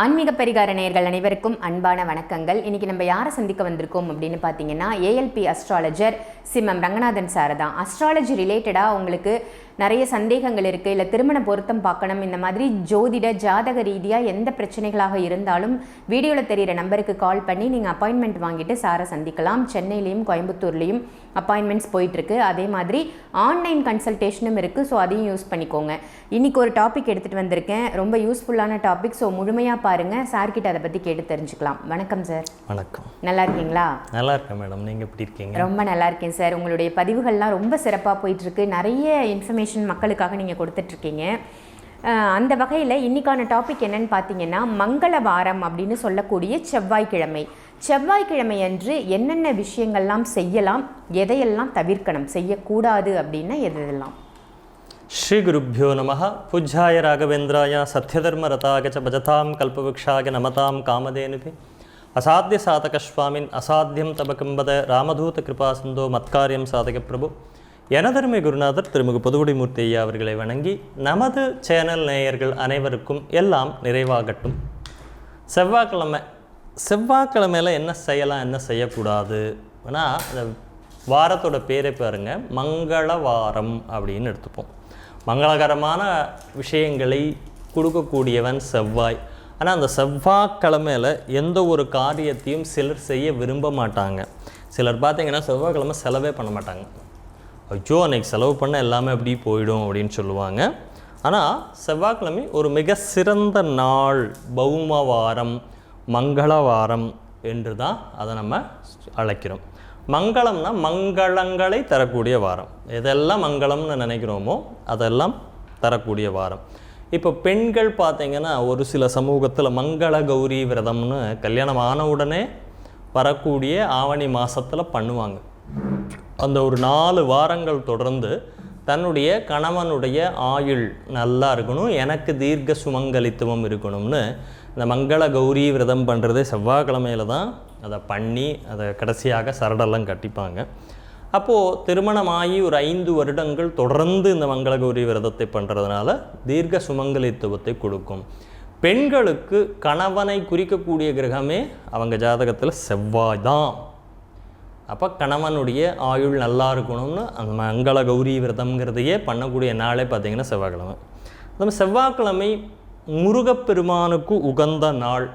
ஆன்மீக பரிகார நேயர்கள் அனைவருக்கும் அன்பான வணக்கங்கள். இன்றைக்கி நம்ம யாரை சந்திக்க வந்திருக்கோம் அப்படின்னு பார்த்தீங்கன்னா ஏஎல்பி அஸ்ட்ராலஜர் சிம்மம் ரங்கநாதன் சார் தான். அஸ்ட்ராலஜி ரிலேட்டடாக உங்களுக்கு நிறைய சந்தேகங்கள் இருக்குது இல்லை திருமண பொருத்தம் பார்க்கணும். இந்த மாதிரி ஜோதிட ஜாதக ரீதியாக எந்த பிரச்சனைகளாக இருந்தாலும் வீடியோவில் தெரிகிற நம்பருக்கு கால் பண்ணி நீங்கள் அப்பாயின்மெண்ட் வாங்கிட்டு சாரை சந்திக்கலாம். சென்னையிலையும் கோயம்புத்தூர்லேயும் அப்பாயின்மெண்ட்ஸ் போயிட்டுருக்கு. அதே மாதிரி ஆன்லைன் கன்சல்டேஷனும் இருக்குது ஸோ அதையும் யூஸ் பண்ணிக்கோங்க. இன்றைக்கி ஒரு டாபிக் எடுத்துகிட்டு வந்திருக்கேன். ரொம்ப யூஸ்ஃபுல்லான டாபிக் ஸோ முழுமையாக பாருங்கள் சார்கிட்ட அதை பற்றி கேட்டு தெரிஞ்சுக்கலாம். வணக்கம் சார் வணக்கம். நல்லா இருக்கீங்களா? நல்லா இருக்கேன் மேடம் நீங்கள் எப்படி இருக்கீங்க? ரொம்ப நல்லா இருக்கேன் சார் உங்களுடைய பதிவுகள்லாம் ரொம்ப சிறப்பாக போயிட்டுருக்கு. நிறைய இன்ஃபர்மேஷன் மக்களுக்காக நீங்கள் கொடுத்துட்ருக்கீங்க. அந்த வகையில் இன்னைக்கான டாபிக் என்னன்னு பார்த்தீங்கன்னா மங்கள வாரம் அப்படின்னு சொல்லக்கூடிய செவ்வாய்க்கிழமை. செவ்வாய்க்கிழமை அன்று என்னென்ன விஷயங்கள்லாம் செய்யலாம் எதையெல்லாம் தவிர்க்கணும் செய்யக்கூடாது அப்படின்னா எதெல்லாம்? ஸ்ரீ குருப்பியோ நம பூஜ்யாய ராகவேந்திராய சத்யதர்மரதாக ச பஜதாம் கல்பவృక్షாய நமதாம் காமதேனுபி அசாத்திய சாதக சுவாமின் அசாத்தியம் தப கிம்பத ராமதூத கிருபா சிந்தோ மத்காரியம் சாதக பிரபு. எனதருமை குருநாதர் திருமிகு புதுகுடிமூர்த்தி ஐயா அவர்களை வணங்கி நமது சேனல் நேயர்கள் அனைவருக்கும் எல்லாம் நிறைவாகட்டும். செவ்வாய்க்கிழமை செவ்வாய்க்கிழமையில் என்ன செய்யலாம் என்ன செய்யக்கூடாது? ஆனால் அந்த வாரத்தோட பேரை பாருங்க மங்கள வாரம் அப்படின்னு எடுத்துப்போம். மங்களகரமான விஷயங்களை கொடுக்கக்கூடியவன் செவ்வாய். ஆனால் அந்த செவ்வாய்க்கிழமையில் எந்த ஒரு காரியத்தையும் சிலர் செய்ய விரும்ப மாட்டாங்க. சிலர் பார்த்தீங்கன்னா செவ்வாய்க்கிழமை செலவே பண்ண மாட்டாங்க. ஐயோ அன்னைக்கு செலவு பண்ண எல்லாமே அப்படி போயிடும் அப்படின்னு சொல்லுவாங்க. ஆனால் செவ்வாய்க்கிழமை ஒரு மிக சிறந்த நாள் பௌம வாரம் மங்கள வாரம் என்று தான் அதை நம்ம அழைக்கிறோம். மங்களம்னா மங்களங்களை தரக்கூடிய வாரம். எதெல்லாம் மங்களம்னு நினைக்கிறோமோ அதெல்லாம் தரக்கூடிய வாரம். இப்போ பெண்கள் பார்த்திங்கன்னா ஒரு சில சமூகத்தில் மங்கள கௌரி விரதம்னு கல்யாணம் ஆன உடனே வரக்கூடிய ஆவணி மாதத்தில் பண்ணுவாங்க. அந்த ஒரு நாலு வாரங்கள் தொடர்ந்து தன்னுடைய கணவனுடைய ஆயுள் நல்லா இருக்கணும் எனக்கு தீர்க்க சுமங்கலித்துவம் இருக்கணும்னு இந்த மங்கள கௌரி விரதம் பண்ணுறது செவ்வாய்க்கிழமையில தான் அதை பண்ணி அதை கடைசியாக சரடெல்லாம் கட்டிப்பாங்க. அப்போது திருமணமாகி ஒரு ஐந்து வருடங்கள் தொடர்ந்து இந்த மங்கள கௌரி விரதத்தை பண்ணுறதுனால தீர்க்க சுமங்கலித்துவத்தை கொடுக்கும். பெண்களுக்கு கணவனை குறிக்கக்கூடிய கிரகமே அவங்க ஜாதகத்தில் செவ்வாய் தான். அப்போ கணவனுடைய ஆயுள் நல்லா இருக்கணும்னு அந்த மங்கள கௌரி விரதம்ங்கிறதையே பண்ணக்கூடிய நாளே பார்த்திங்கன்னா செவ்வாய்க்கிழமை. நம்ம செவ்வாய்க்கிழமை முருகப்பெருமானுக்கு உகந்த நாள்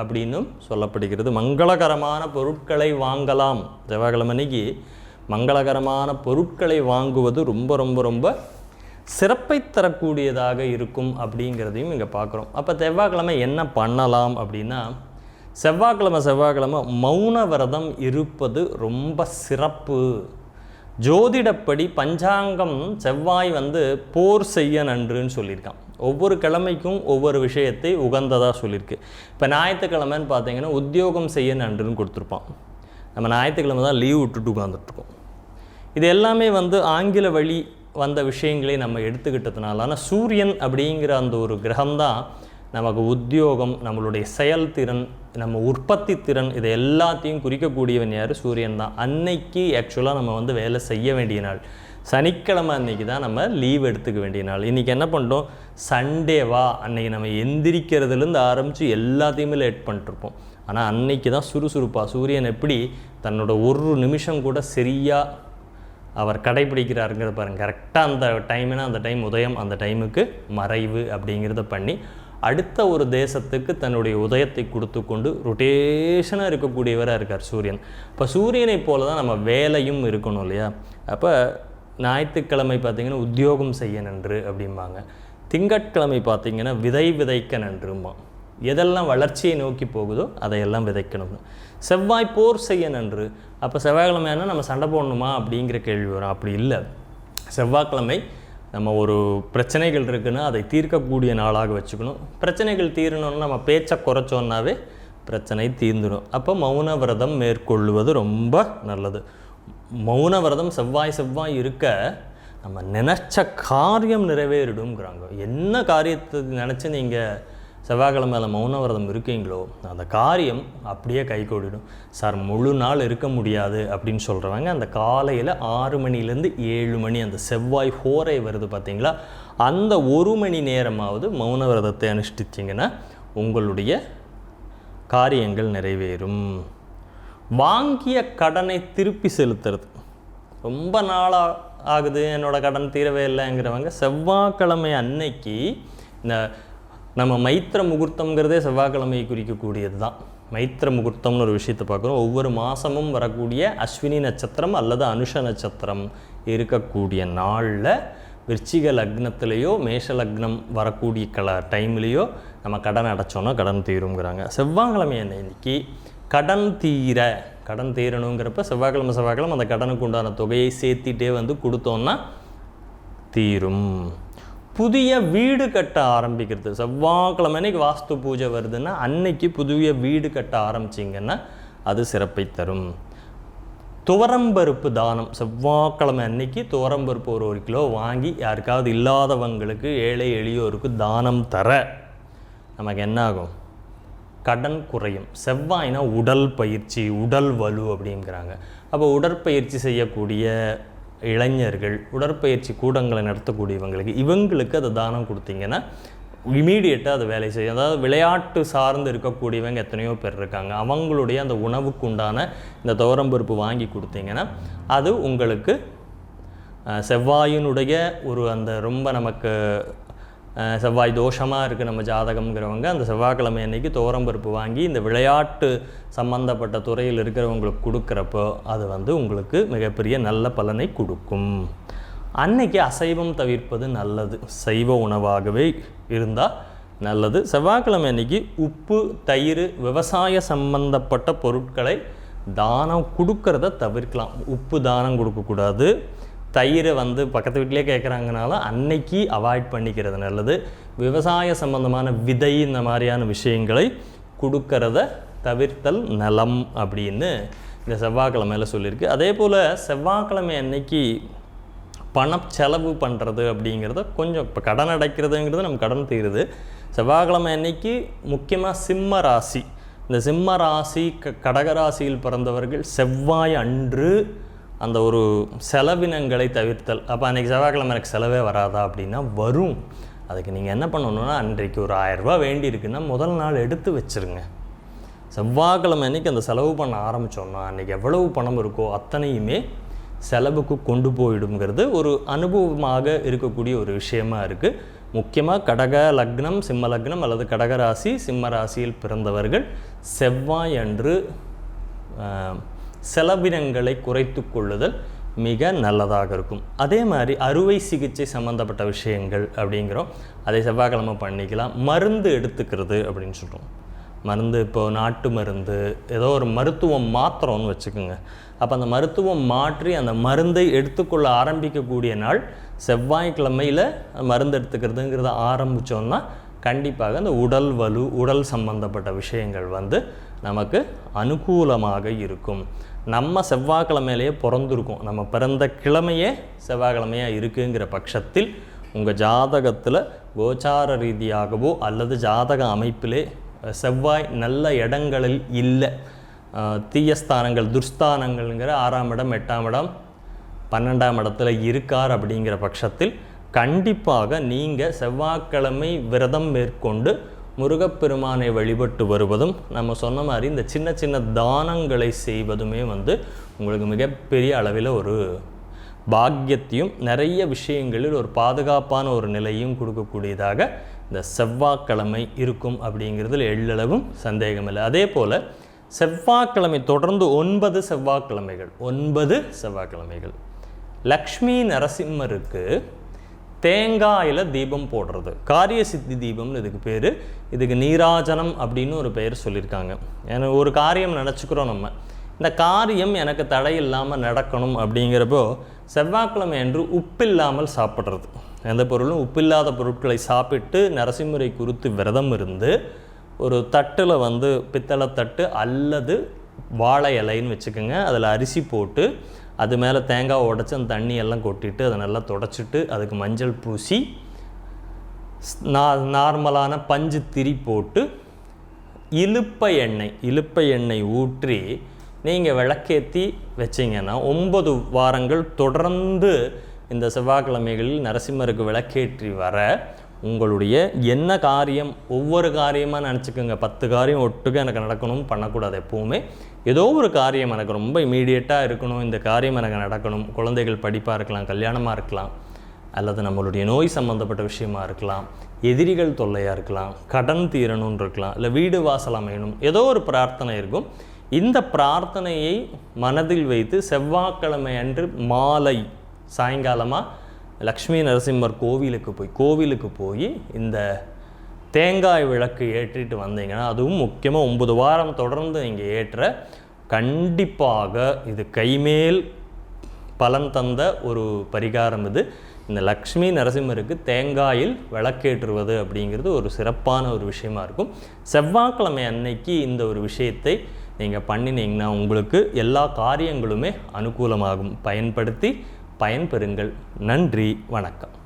அப்படின்னும் சொல்லப்படுகிறது. மங்களகரமான பொருட்களை வாங்கலாம். செவ்வாய்க்கிழமை அன்னைக்கு மங்களகரமான பொருட்களை வாங்குவது ரொம்ப ரொம்ப ரொம்ப சிறப்பை தரக்கூடியதாக இருக்கும் அப்படிங்கிறதையும் இங்கே பார்க்குறோம். அப்போ செவ்வாய்க்கிழமை என்ன பண்ணலாம் அப்படின்னா செவ்வாய்க்கிழமை செவ்வாய்க்கிழமை மௌன விரதம் இருப்பது ரொம்ப சிறப்பு. ஜோதிடப்படி பஞ்சாங்கம் செவ்வாய் வந்து போர் செய்ய நன்றுன்னு சொல்லியிருக்கான். ஒவ்வொரு கிழமைக்கும் ஒவ்வொரு விஷயத்தை உகந்ததாக சொல்லியிருக்கு. இப்போ ஞாயிற்றுக்கிழமைன்னு பார்த்தீங்கன்னா உத்தியோகம் செய்ய நன்றுன்னு கொடுத்துருப்பான். நம்ம ஞாயிற்றுக்கிழமை தான் லீவ் விட்டுட்டு உட்காந்துட்ருக்கோம் இது எல்லாமே வந்து ஆங்கில வழி வந்த விஷயங்களை நம்ம எடுத்துக்கிட்டதுனால ஆனால் சூரியன் அப்படிங்கிற அந்த ஒரு கிரகம்தான் நமக்கு உத்தியோகம் நம்மளுடைய செயல்திறன் நம்ம உற்பத்தி திறன் இது எல்லாத்தையும் குறிக்கக்கூடியவன் யார்? சூரியன் தான். அன்னைக்கு ஆக்சுவலாக நம்ம வந்து வேலை செய்ய வேண்டிய நாள். சனிக்கிழமை அன்னைக்கு தான் நம்ம லீவ் எடுத்துக்க வேண்டிய நாள். இன்றைக்கி என்ன பண்ணிட்டோம் சண்டேவா அன்னைக்கு நம்ம எந்திரிக்கிறதுலேருந்து ஆரம்பித்து எல்லாத்தையுமே லேட் பண்ணிட்டுருப்போம். ஆனால் அன்னைக்கு தான் சுறுசுறுப்பாக சூரியன் எப்படி? தன்னோட ஒரு நிமிஷம் கூட சரியாக அவர் கடைபிடிக்கிறாருங்கிறத பாருங்க. கரெக்டாக அந்த டைம்னா அந்த டைம் உதயம் அந்த டைமுக்கு மறைவு அப்படிங்கிறத பண்ணி அடுத்த ஒரு தேசத்துக்கு தன்னுடைய உதயத்தை கொடுத்து கொண்டு ரொட்டேஷனாக இருக்கக்கூடியவராக இருக்கார் சூரியன். இப்போ சூரியனை போல தான் நம்ம வேலையும் இருக்கணும் இல்லையா? அப்போ ஞாயிற்றுக்கிழமை பார்த்திங்கன்னா உத்தியோகம் செய்ய நன்று அப்படிம்பாங்க. திங்கட்கிழமை பார்த்திங்கன்னா விதை விதைக்க நன்றுமா எதெல்லாம் வளர்ச்சியை நோக்கி போகுதோ அதையெல்லாம் விதைக்கணும்னு செவ்வாய் போர் செய்ய நன்று. அப்போ செவ்வாய்க்கிழமையான நம்ம சண்டை போடணுமா அப்படிங்கிற கேள்வி வரும். அப்படி இல்லை. செவ்வாய்க்கிழமை நம்ம ஒரு பிரச்சனைகள் இருக்குன்னா அதை தீர்க்கக்கூடிய நாளாக வச்சுக்கணும். பிரச்சனைகள் தீரணும்னு நம்ம பேச்சை குறைச்சோன்னாவே பிரச்சனை தீர்ந்துடும். அப்போ மௌன விரதம் மேற்கொள்வது ரொம்ப நல்லது. மௌன விரதம் செவ்வாய் செவ்வாய் இருக்க நம்ம நினச்ச காரியம் நிறைவேறிடுங்கிறாங்க என்ன காரியத்தை நினச்சி நீங்கள் செவ்வாய்க்கிழமையில மௌன விரதம் இருக்கீங்களோ அந்த காரியம் அப்படியே கைகூடிடும். சார் முழு நாள் இருக்க முடியாது அப்படின்னு சொல்கிறவங்க அந்த காலையில் ஆறு மணிலேருந்து ஏழு மணி அந்த செவ்வாய் ஹோரை வருது பார்த்தீங்களா அந்த ஒரு மணி நேரமாவது மௌன விரதத்தை அனுஷ்டிச்சிங்கன்னா உங்களுடைய காரியங்கள் நிறைவேறும். வாங்கிய கடனை திருப்பி செலுத்துறது. ரொம்ப நாளாக ஆகுது என்னோடய கடன் தீரவே இல்லைங்கிறவங்க செவ்வாய்க்கிழமை அன்னைக்கு இந்த நம்ம மைத்திர முகூர்த்தம்ங்கிறதே செவ்வாய்க்கிழமையை குறிக்கக்கூடியது தான். மைத்திர முகூர்த்தம்னு ஒரு விஷயத்தை பார்க்குறோம். ஒவ்வொரு மாதமும் வரக்கூடிய அஸ்வினி நட்சத்திரம் அல்லது அனுஷ நட்சத்திரம் இருக்கக்கூடிய நாளில் விருச்சிக லக்னத்திலேயோ மேஷ லக்னம் வரக்கூடிய கல டைம்லேயோ நம்ம கடன் அடைச்சோன்னா கடன் தீருங்கிறாங்க செவ்வாய்க்கிழமை இன்னைக்கு? கடன் தீர. கடன் தீரணுங்கிறப்ப செவ்வாய்க்கிழமை செவ்வாய்க்கிழமை அந்த கடனுக்கு உண்டான தொகையை சேர்த்திட்டே வந்து கொடுத்தோன்னா தீரும். புதிய வீடு கட்ட ஆரம்பிக்கிறது. செவ்வாய்க்கிழமை அன்னைக்கு வாஸ்து பூஜை வருதுன்னா அன்னைக்கு புதிய வீடு கட்ட ஆரம்பிச்சிங்கன்னா அது சிறப்பை தரும். துவரம்பருப்பு தானம். செவ்வாய்க்கிழமை அன்னைக்கு துவரம்பருப்பு ஒரு ஒரு கிலோ வாங்கி யாருக்காவது இல்லாதவங்களுக்கு ஏழை எளியோருக்கு தானம் தர நமக்கு என்ன ஆகும் கடன் குறையும். செவ்வாய்னா உடல் பயிற்சி உடல் வலு அப்படிங்கிறாங்க. அப்போ உடற்பயிற்சி செய்யக்கூடிய இளைஞர்கள் உடற்பயிற்சி கூடங்களை நடத்தக்கூடியவங்களுக்கு இவங்களுக்கு அதை தானம் கொடுத்தீங்கன்னா இமீடியட்டாக அது வேலை செய்யும் அதாவது விளையாட்டு சார்ந்து இருக்கக்கூடியவங்க எத்தனையோ பேர் இருக்காங்க. அவங்களுடைய அந்த உணவுக்கு உண்டான இந்த துவரம்பருப்பு வாங்கி கொடுத்தீங்கன்னா அது உங்களுக்கு செவ்வாயினுடைய ஒரு அந்த ரொம்ப நமக்கு செவ்வாய் தோஷமாக இருக்குது நம்ம ஜாதகம்ங்கிறவங்க அந்த செவ்வாய்க்கிழமை அன்னைக்கு துவரம்பருப்பு வாங்கி இந்த விளையாட்டு சம்பந்தப்பட்ட துறையில் இருக்கிறவங்களுக்கு கொடுக்குறப்போ அது வந்து உங்களுக்கு மிகப்பெரிய நல்ல பலனை கொடுக்கும். அன்னைக்கு அசைவம் தவிர்ப்பது நல்லது. சைவ உணவாகவே இருந்தால் நல்லது. செவ்வாய்க்கிழமை அன்னைக்கு உப்பு தயிர் விவசாய சம்பந்தப்பட்ட பொருட்களை தானம் கொடுக்கறத தவிர்க்கலாம். உப்பு தானம் கொடுக்கக்கூடாது. தயிரை வந்து பக்கத்து வீட்டிலே கேட்குறாங்கனால அன்னைக்கு அவாய்ட் பண்ணிக்கிறது நல்லது. விவசாய சம்பந்தமான விதை இந்த மாதிரியான விஷயங்களை கொடுக்கறத தவிர்த்தல் நலம் அப்படின்னு இந்த செவ்வாய்க்கிழமையில சொல்லியிருக்கு. அதே போல் செவ்வாய்க்கிழமை அன்னைக்கு பணம் செலவு பண்ணுறது அப்படிங்கிறத கொஞ்சம் இப்போ கடன் அடைக்கிறதுங்கிறது நம்ம கடன் தீருது. செவ்வாய்க்கிழமை அன்னைக்கு முக்கியமாக சிம்ம ராசி. இந்த சிம்ம ராசி க கடகராசியில் பிறந்தவர்கள் செவ்வாய் அன்று அந்த ஒரு செலவினங்களை தவிர்த்தல். அப்போ அன்றைக்கி செவ்வாய்க்கிழமை எனக்கு செலவே வராதா அப்படின்னா வரும். அதுக்கு நீங்கள் என்ன பண்ணணுன்னா அன்றைக்கு ஒரு ஆயரூபா வேண்டி இருக்குன்னா முதல் நாள் எடுத்து வச்சிருங்க. செவ்வாய்க்கிழமை அன்றைக்கி அந்த செலவு பண்ண ஆரம்பித்தோன்னா அன்றைக்கி எவ்வளவு பணம் இருக்கோ அத்தனையுமே செலவுக்கு கொண்டு போயிடுங்கிறது ஒரு அனுபவமாக இருக்கக்கூடிய ஒரு விஷயமா இருக்குது முக்கியமாக கடக லக்னம் சிம்ம லக்னம் அல்லது கடகராசி சிம்ம ராசியில் பிறந்தவர்கள் செவ்வாய் அன்று செலவினங்களை குறைத்து கொள்ளுதல் மிக நல்லதாக இருக்கும். அதே மாதிரி அறுவை சிகிச்சை சம்மந்தப்பட்ட விஷயங்கள் அப்படிங்கிறோம். அதை செவ்வாய்க்கிழமை பண்ணிக்கலாம். மருந்து எடுத்துக்கிறது அப்படின்னு சொல்கிறோம் மருந்து இப்போ நாட்டு மருந்து ஏதோ ஒரு மருத்துவம் மாத்திரம்னு வச்சுக்கோங்க. அப்போ அந்த மருத்துவம் மாற்றி அந்த மருந்தை எடுத்துக்கொள்ள ஆரம்பிக்கக்கூடிய நாள் செவ்வாய்க்கிழமையில் மருந்து எடுத்துக்கிறதுங்கிறத ஆரம்பித்தோன்னா கண்டிப்பாக அந்த உடல் வலு உடல் சம்பந்தப்பட்ட விஷயங்கள் வந்து நமக்கு அனுகூலமாக இருக்கும். நம்ம செவ்வாய்க்கிழமையிலேயே பிறந்திருக்கும். நம்ம பிறந்த கிழமையே செவ்வாய்க்கிழமையாக இருக்குங்கிற பட்சத்தில் உங்கள் ஜாதகத்தில் கோச்சார ரீதியாகவோ அல்லது ஜாதக அமைப்பிலே செவ்வாய் நல்ல இடங்களில் இல்லை. தீயஸ்தானங்கள் துர்ஸ்தானங்கள்ங்கிற ஆறாம் இடம் எட்டாம் இடம் பன்னெண்டாம் இடத்துல இருக்கார் அப்படிங்கிற பட்சத்தில் கண்டிப்பாக நீங்கள் செவ்வாய்க்கிழமை விரதம் மேற்கொண்டு முருகப்பெருமானை வழிபட்டு வருவதும் நம்ம சொன்ன மாதிரி இந்த சின்ன சின்ன தானங்களை செய்வதுமே வந்து உங்களுக்கு மிகப்பெரிய அளவில் ஒரு பாக்கியத்தையும் நிறைய விஷயங்களில் ஒரு பாதுகாப்பான ஒரு நிலையும் கொடுக்கக்கூடியதாக இந்த செவ்வாய்க்கிழமை இருக்கும் அப்படிங்கிறதுல எள்ளளவும் சந்தேகமில்லை அதே போல் செவ்வாய்க்கிழமை தொடர்ந்து ஒன்பது செவ்வாய்க்கிழமைகள் ஒன்பது செவ்வாய்க்கிழமைகள். லக்ஷ்மி நரசிம்மருக்கு தேங்காயில் தீபம் போடுறது. காரிய சித்தி தீபம்னு இதுக்கு பேர். இதுக்கு நீராஜனம் அப்படின்னு ஒரு பெயர் சொல்லியிருக்காங்க ஏன்னா ஒரு காரியம் நினச்சிக்கிறோம் நம்ம. இந்த காரியம் எனக்கு தடை இல்லாமல் நடக்கணும் அப்படிங்கிறப்போ செவ்வாய்க்கிழமை அன்று உப்பில்லாமல் சாப்பிட்றது. எந்த பொருளும் உப்பில்லாத பொருட்களை சாப்பிட்டு நரசிம்மரை குறித்து விரதம் இருந்து ஒரு தட்டில் வந்து பித்தளை தட்டு அல்லது வாழை இலைன்னு வச்சுக்கோங்க. அதில் அரிசி போட்டு அது மேலே தேங்காய் உடச்சி அந்த தண்ணி எல்லாம் கொட்டிட்டு அதை நல்லா தொடச்சிட்டு அதுக்கு மஞ்சள் பூசி ஸ்- நா நார்மலான பஞ்சு திரி போட்டு இலுப்பை எண்ணெய் இலுப்பை எண்ணெய் ஊற்றி நீங்கள் விளக்கேற்றி வச்சீங்கன்னா ஒம்பது வாரங்கள் தொடர்ந்து இந்த செவ்வாய்க்கிழமைகளில் நரசிம்மருக்கு விளக்கேற்றி வர உங்களுடைய என்ன காரியம் ஒவ்வொரு காரியமாக நினச்சிக்கோங்க. பத்து காரியம் ஒட்டுக்க எனக்கு நடக்கணும் பண்ணக்கூடாது எப்போவுமே. ஏதோ ஒரு காரியம் எனக்கு ரொம்ப இமீடியட்டாக இருக்கணும். இந்த காரியம் எனக்கு நடக்கணும். குழந்தைகள் படிப்பாக இருக்கலாம் கல்யாணமாக இருக்கலாம் அல்லது நம்மளுடைய நோய் சம்மந்தப்பட்ட விஷயமா இருக்கலாம் எதிரிகள் தொல்லையாக இருக்கலாம் கடன் தீரணும்னு இருக்கலாம் இல்லை வீடு வாசல் அமையணும் ஏதோ ஒரு பிரார்த்தனை இருக்கும். இந்த பிரார்த்தனையை மனதில் வைத்து செவ்வாய்க்கிழமை அன்று மாலை சாயங்காலமாக லக்ஷ்மி நரசிம்மர் கோவிலுக்கு போய் கோவிலுக்கு போய் இந்த தேங்காய் விளக்கு ஏற்றிட்டு வந்தீங்கன்னா அதுவும் முக்கியமாக ஒம்பது வாரம் தொடர்ந்து நீங்கள் ஏற்ற கண்டிப்பாக இது கைமேல் பலன் தந்த ஒரு பரிகாரம் இது. இந்த லக்ஷ்மி நரசிம்மருக்கு தேங்காயில் விளக்கேற்றுவது அப்படிங்கிறது ஒரு சிறப்பான ஒரு விஷயமா இருக்கும். செவ்வாய்க்கிழமை அன்னைக்கு இந்த ஒரு விஷயத்தை நீங்கள் பண்ணினீங்கன்னா உங்களுக்கு எல்லா காரியங்களுமே அனுகூலமாகும். பயன்படுத்தி பயன்பெறுங்கள். நன்றி வணக்கம்.